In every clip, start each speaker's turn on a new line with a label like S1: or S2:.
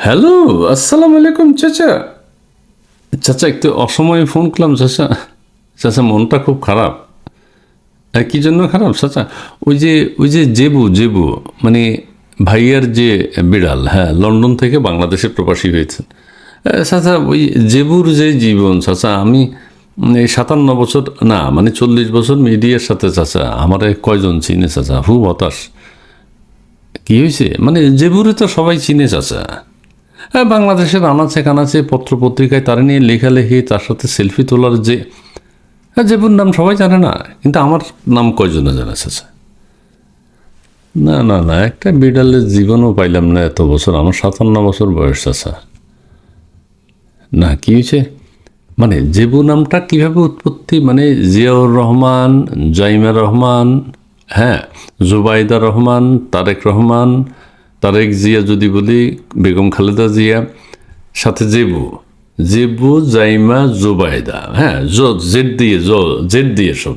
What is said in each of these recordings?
S1: Hello আসসালামু আলাইকুম, চাচা। চাচা, একটু অসময়ে ফোন করলাম, চাচা। চাচা, মনটা খুব খারাপ। কি জন্য খারাপ, চাচা? ওই যে ওই যে জেবু জেবু মানে ভাইয়ার যে বিড়াল হ্যাঁ লন্ডন থেকে বাংলাদেশে প্রবাসী হয়েছেন। চাচা, ওই জেবুর যে জীবন, চাচা, আমি সাতান্ন বছর, না মানে চল্লিশ বছর মিডিয়ার সাথে, চাচা, আমার কয়জন চিনে, চাচা? খুব হতাশ। কি হয়েছে? মানে জেবুরে তো সবাই চিনে, চাচা। বাংলাদেশের আনাচে কানাচে পত্র পত্রিকায় তার নিয়ে লেখালেখি, তার সাথে সেলফি তোলার যে হ্যাঁ জেবুর নাম সবাই জানে না, কিন্তু আমার নাম কয়জনে জানে চাচা না না না, একটা বিড়ালের জীবনও পাইলাম না এত বছর, আমার সাতান্ন বছর বয়স আছে। না, কি হয়েছে? মানে জেবু নামটা কীভাবে উৎপত্তি? মানে জিয়াউর রহমান, জাইমা রহমান হ্যাঁ জুবাইদা রহমান, তারেক রহমান তারেক জিয়া যদি বলি, বেগম খালেদা জিয়া, সাথে জেবু জেবু জাইমা, জুবাইদা হ্যাঁ জেড দিয়ে, জ, জেড দিয়ে সব।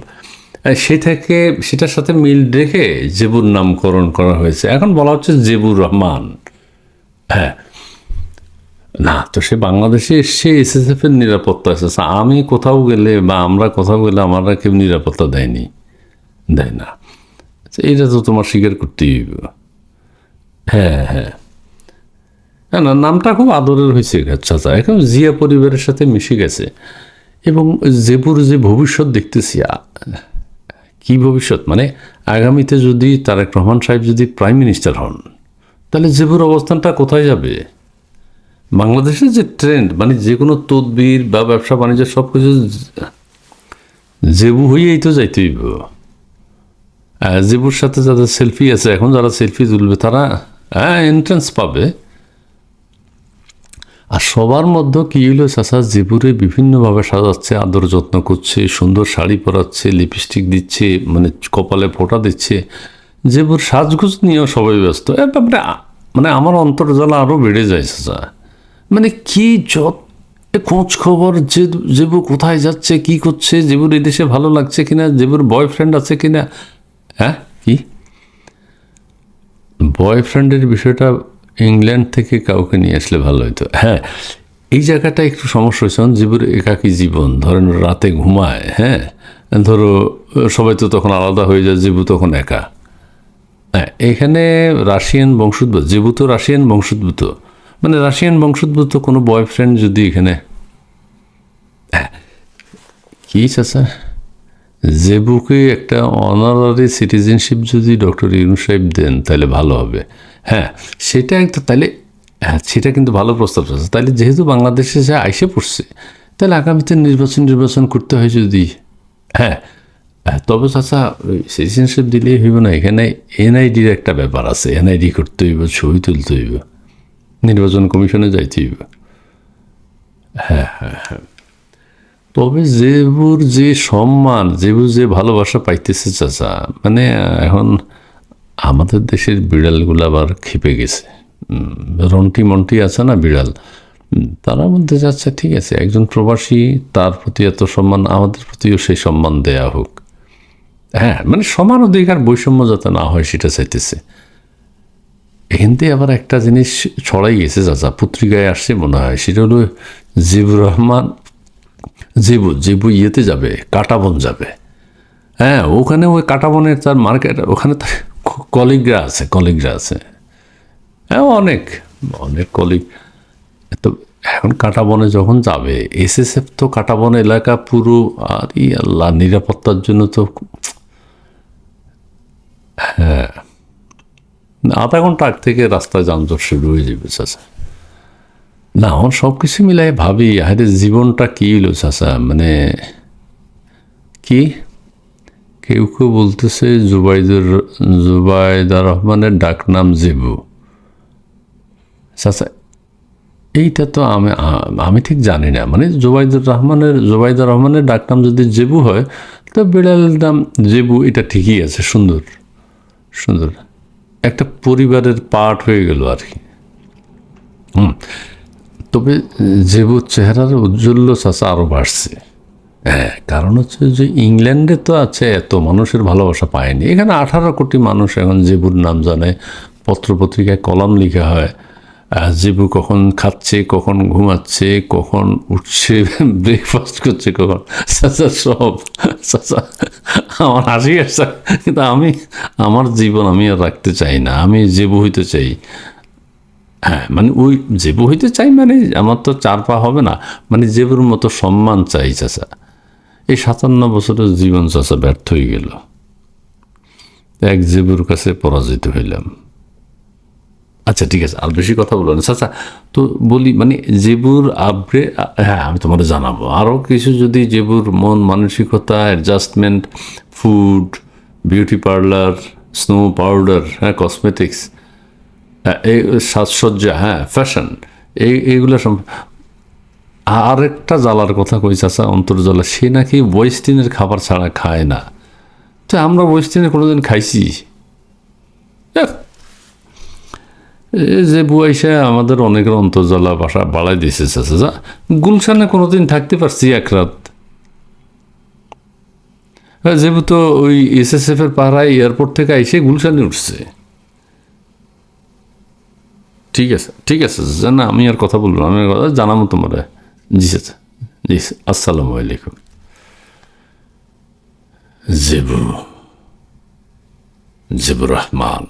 S1: আর সে থেকে সেটার সাথে মিল রেখে জেবুর নামকরণ করা হয়েছে। এখন বলা হচ্ছে জেবুর রহমান। হ্যাঁ। না, তো সে বাংলাদেশে এসএসএফ এর নিরাপত্তা এসেছে আমি কোথাও গেলে বা আমরা কোথাও গেলে আমরা কেউ নিরাপত্তা দেয়নি? দেয় না। তো এইটা তো তোমার স্বীকার করতেই হ্যাঁ হ্যাঁ। না নামটা খুব আদরের হয়েছে, চাচা। এখন জিয়া পরিবারের সাথে মিশে গেছে। এবং জেপুর যে ভবিষ্যৎ দেখতেছি কি ভবিষ্যৎ? মানে আগামীতে যদি তারেক রহমান সাহেব যদি প্রাইম মিনিস্টার হন, তাহলে জেবুর অবস্থানটা কোথায় যাবে? বাংলাদেশের যে ট্রেন্ড মানে যে কোনো তদবির বা ব্যবসা বাণিজ্য সব কিছু জেবু হয়েই তো যাইতে হইব। জেবুর সাথে যাদের সেলফি আছে, এখন যারা সেলফি তুলবে তারা হ্যাঁ এন্ট্রান্স পাবে। আর সবার মধ্যে কি হইল চাষা জেবুরে বিভিন্নভাবে সাজাচ্ছে, আদর যত্ন করছে, সুন্দর শাড়ি পরাচ্ছে লিপস্টিক দিচ্ছে মানে কপালে ফোঁটা দিচ্ছে। জেবুর সাজগুজ নিয়েও সবাই ব্যস্ত। এ ব্যাপারে মানে আমার অন্তর্জালা আরও বেড়ে যায় চাচা। মানে কি যত খোঁজ খবর যে, জেবু কোথায় যাচ্ছে, কি করছে, জেবুর এই দেশে ভালো লাগছে কিনা, জেবুর বয়ফ্রেন্ড আছে কিনা? হ্যাঁ কি? বয়ফ্রেন্ডের বিষয়টা ইংল্যান্ড থেকে কাউকে নিয়ে আসলে ভালো হতো হ্যাঁ এই জায়গাটা একটু সমস্যা হয়েছে। জীবুর একাকী জীবন ধরেন রাতে ঘুমায় হ্যাঁ? ধরো সবাই তো তখন আলাদা হয়ে যায় জীবু তখন একা। হ্যাঁ এখানে রাশিয়ান বংশোদ্ভূত জেবু তো রাশিয়ান বংশোদ্ভূত। মানে রাশিয়ান বংশোদ্ভূত কোনো বয়ফ্রেন্ড যদি এখানে হ্যাঁ, কী চাচা? জেবুকে একটা অনারারি সিটিজেনশিপ যদি ডক্টর ইউনু সাহেব দেন তাহলে ভালো হবে। হ্যাঁ সেটা একটা তাহলে হ্যাঁ সেটা কিন্তু ভালো প্রস্তাব আছে। তাহলে যেহেতু বাংলাদেশে সে আইসে পড়ছে তাহলে আগামীতে নির্বাচন নির্বাচন করতে হয় যদি। হ্যাঁ, তবে চাচা সিটিজেনশিপ দিলেই হইব না এখানে এনআইডির একটা ব্যাপার আছে। এনআইডি করতে হইব ছবি তুলতে হইব নির্বাচন কমিশনে যাইতে হইব। হ্যাঁ হ্যাঁ হ্যাঁ। তবে জেবুর যে সম্মান জেবুর যে ভালোবাসা পাইতেছে চাচা মানে এখন আমাদের দেশের বিড়ালগুলো আবার খেপে গেছে। রন্টি মন্টি আছে না বিড়াল? তারা মধ্যে যাচ্ছে ঠিক আছে, একজন প্রবাসী, তার প্রতি এত সম্মান, আমাদের প্রতিও সেই সম্মান দেয়া হোক। হ্যাঁ মানে সমান অধিকার বৈষম্য যাতে না হয়, সেটা চাইতেছে। এখান আবার একটা জিনিস ছড়াই গেছে, চাচা, পত্রিকায় আসছে মনে হয়, সেটা হলো জিবুর রহমান জেবু জেবু ইয়েতে যাবে, কাটাবন যাবে। হ্যাঁ ওখানে ওই কাটাবনের তার মার্কেট, ওখানে তার কলিগরা আছে কলিগরা আছে। হ্যাঁ অনেক অনেক কলিগ। তো এখন কাটাবনে যখন যাবে, এসএসএফ তো কাটাবন এলাকা পুরো, আর ই আল্লাহ, নিরাপত্তার জন্য তো হ্যাঁ। আধা ঘণ্টা আগ থেকে রাস্তায় যানজট শুরু হয়ে যাবে, চাচা। না আমার সব কিছু মিলাই ভাবি আরে জীবনটা কী হলো চাচা? মানে কি? কেউ কেউ বলতেছে জুবাইদুর জুবাইদা রহমানের ডাক নাম জেবু। চাচা, এইটা তো আমি আমি ঠিক জানি না। মানে জুবাইদুর রহমানের জুবাইদা রহমানের ডাক নাম যদি জেবু হয়, তো বিড়ালের নাম জেবু, এটা ঠিকই আছে, সুন্দর সুন্দর। একটা পরিবারের পার্ট হয়ে গেল আর কি। হুম। তবে জেবুর চেহারার উজ্জ্বল্য চাচা আরও বাড়ছে। হ্যাঁ কারণ হচ্ছে যে ইংল্যান্ডে তো আছে, এত মানুষের ভালোবাসা পায়নি। এখানে আঠারো কোটি মানুষ এখন জেবুর নাম জানে, পত্রপত্রিকায় কলাম লেখা হয়। জিবু কখন খাচ্ছে, কখন ঘুমাচ্ছে, কখন উঠছে ব্রেকফাস্ট করছে, কখন চাচা, সব, চাচা, আমার হাসি আসছে। কিন্তু আমি, আমার জীবন আমি আর রাখতে চাই না, আমি জেবু হইতে চাই। হ্যাঁ মানে ওই জেবু হইতে চাই মানে আমার তো চার পা হবে না। মানে জেবুর মতো সম্মান চাই চাচা। এই সাতান্ন বছরের জীবন চাচা ব্যর্থ হয়ে গেল। এক জেবুর কাছে পরাজিত হইলাম। আচ্ছা ঠিক আছে, আর বেশি কথা বলব না। চাচা, তো বলি মানে জেবুর আপগ্রে হ্যাঁ আমি তোমাদের জানাব। আরও কিছু যদি জেবুর মন মানসিকতা adjustment food beauty parlour snow powder হ্যাঁ কসমেটিক্স এই সাজসজ্জা হ্যাঁ ফ্যাশন এই এইগুলো আরেকটা জ্বালার কথা কই চাচা অন্তর্জ্বালা সে নাকি ওয়েস্টিনের খাবার ছাড়া খায় না। তো আমরা ওয়েস্টিনে কোনোদিন খাইছি? যে বুয়াইসা আমাদের অনেকের অন্তর্জ্বালা বাসা বাড়াই দিয়েছে চাচা যা গুলশানে কোনোদিন থাকতে পারছি এক রাত। হ্যাঁ, যেহেতু ওই এসএসএফ এর পাড়ায় এয়ারপোর্ট থেকে এসে গুলশানে উঠছে। ঠিক আছে ঠিক আছে না, আমি আর কথা বলব আমি কথা জানাব তোমার। জি আচ্ছা জি আসসালামু আলাইকুম। জেবু। জেবুর রহমান।